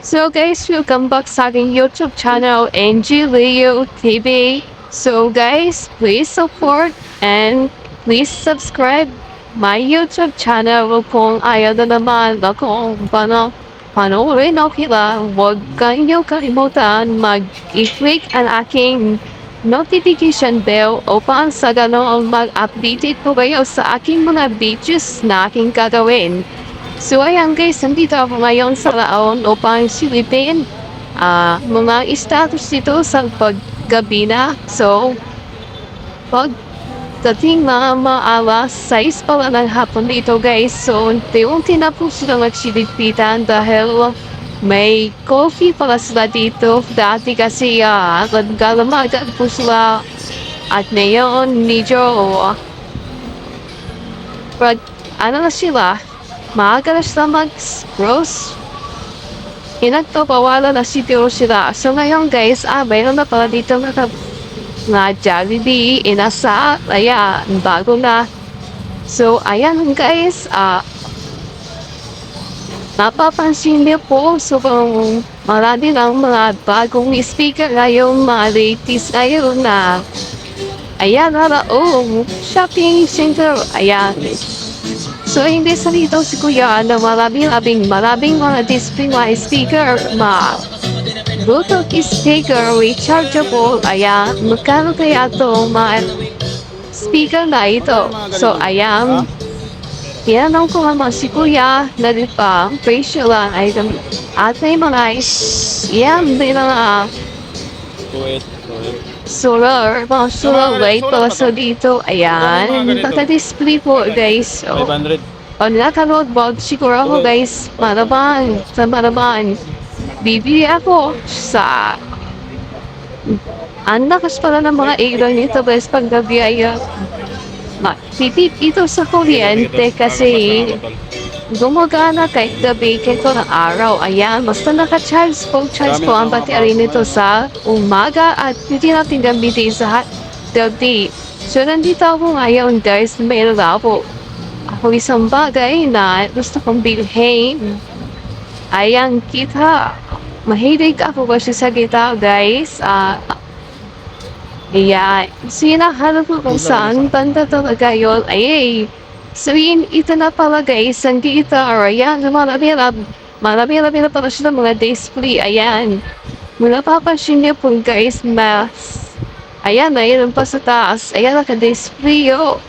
So guys, welcome back sa aking YouTube channel, NG Leo TV. So guys, please support and please subscribe my YouTube channel kung ayaw na naman akong paano panoorin o kila. Huwag kayong kalimutan mag-click ang aking notification bell upang sa ganoon mag-update po kayo sa aking mga videos na aking gagawin. So ayan guys, nandito ako ngayon sa laon upang silipin ah mga status dito sa paggabi na. So, pag dating mga mga alas 6 pala ng hapon dito guys. So, unti-unti na po sila nagsilipitan dahil may coffee pala sila dito. Dati kasi ah, naggalamagan po sila at ngayon medyo pag ano na sila, maaga na sila mag-gross. Inagpapawalan na siguro sila. So ngayon guys, ah, mayroon na pala dito na na Jollibee, inasa, kaya bago na. So ayan guys, ah, napapansin niyo po, sobrang marami ng mga bagong speaker ngayon, mga latest ngayon na Ayan, para, oh, shopping center, ayan. So, hindi sa dito si Kuya na maraming-rabing maraming mga display speaker, ma Bluetooth speaker, rechargeable, ayan. Magkano kaya to mga speaker na ito? So, ayan. Tinanong ko naman si Kuya na di pa, presyo lang ay at may mga yan, may mga Kuwait. Solar, mga solar light pala sa dito. Ayan, naka-display po guys. So, 500. pag nakanood vlog, siguro ako guys, maraban, sa maraban. Bibili ako sa ang lakas pala ng mga ilaw nito guys pag gabi ay uh, ito sa kuryente kasi gumagana kahit gabi kahit ng araw. Ayan, basta naka-charge po, charge po ang battery nito sa umaga at hindi natin gamitin sa gabi. So, nandito ako ngayon guys, meron ako ako isang bagay na gusto kong bilhin. Ayan, kita. Mahilig ako kasi sa gita, guys. Ah, Ayan. So, hinahanap ko kung saan banda talaga yun. Ay, so yun, ito na pala guys, ang guitar. Ayan, marami na, marami na pala siya ng mga display. Ayan. Mula papansin niyo po guys, mas, ayan, mayroon pa sa taas. Ayan, naka-display oh.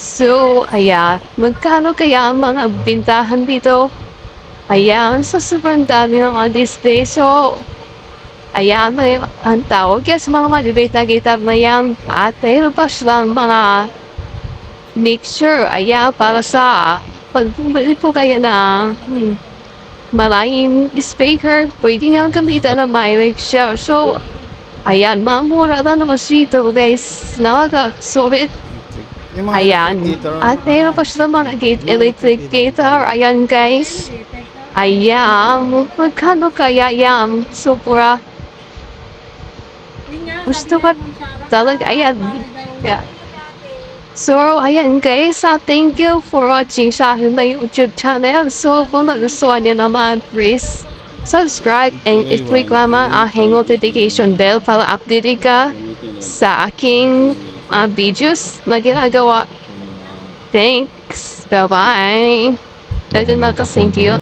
So, ayan, magkano kaya ang mga bintahan dito? Ayan, sa sobrang dami ng mga display. So, ayan, may ang tawag yan sa mga malibait na gitar na yan. At mayroon pa silang mga mixture. Ayan, para sa pag bumili po kayo ng hmm, maraming speaker, pwede nga gamitan ng mic siya. So, ayan, mamura lang naman dito guys. Mga Ayan. At meron pa siya mga gate, electric guitar. Ayan, guys. Ayan. Magkano kaya yan? Sobra. Gusto ko talaga. Ayan. Yeah. So, ayan guys. Uh, thank you for watching sa aking na YouTube channel. So, kung nagustuhan niyo naman, please subscribe and i-click lamang ang notification bell para update ka sa aking mga videos na ginagawa. Thanks. Bye-bye. Dahil na thank you.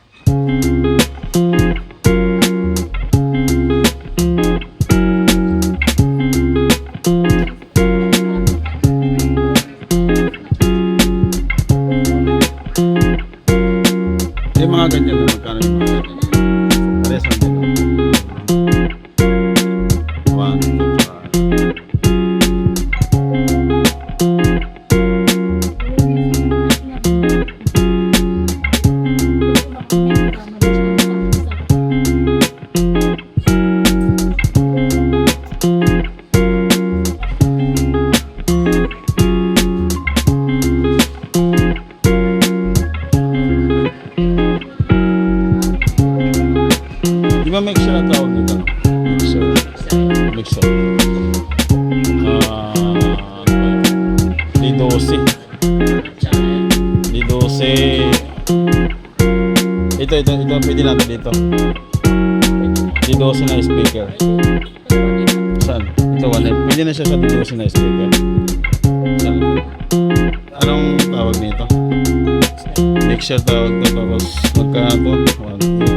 D12. D12. Ito, ito, ito. Pwede natin dito. D12 na speaker. Saan? Ito, wallet. Pwede na siya sa D12 na speaker. Saan? Anong tawag nito? Mixer tawag to. Tapos magka 1, 2,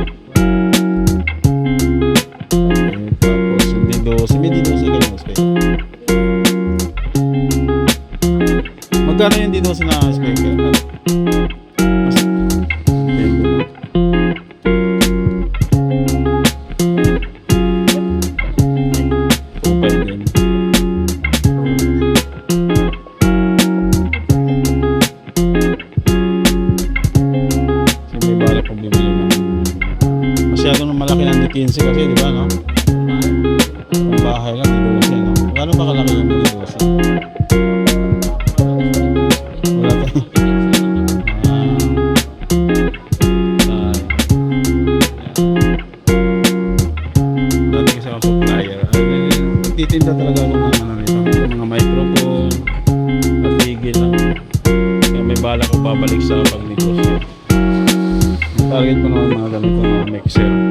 15 kasi, di ba, no? Ang bahay lang, di 12, no? Gano'n ba kalaki yung 12? Wala tayo. Ah. Ah. Ah, titinda talaga ako ng ano nito, mga microphone, patigil lang. Kaya may bala ko babalik sa pagnegosyo. Target ko naman mga ganito mga mixer.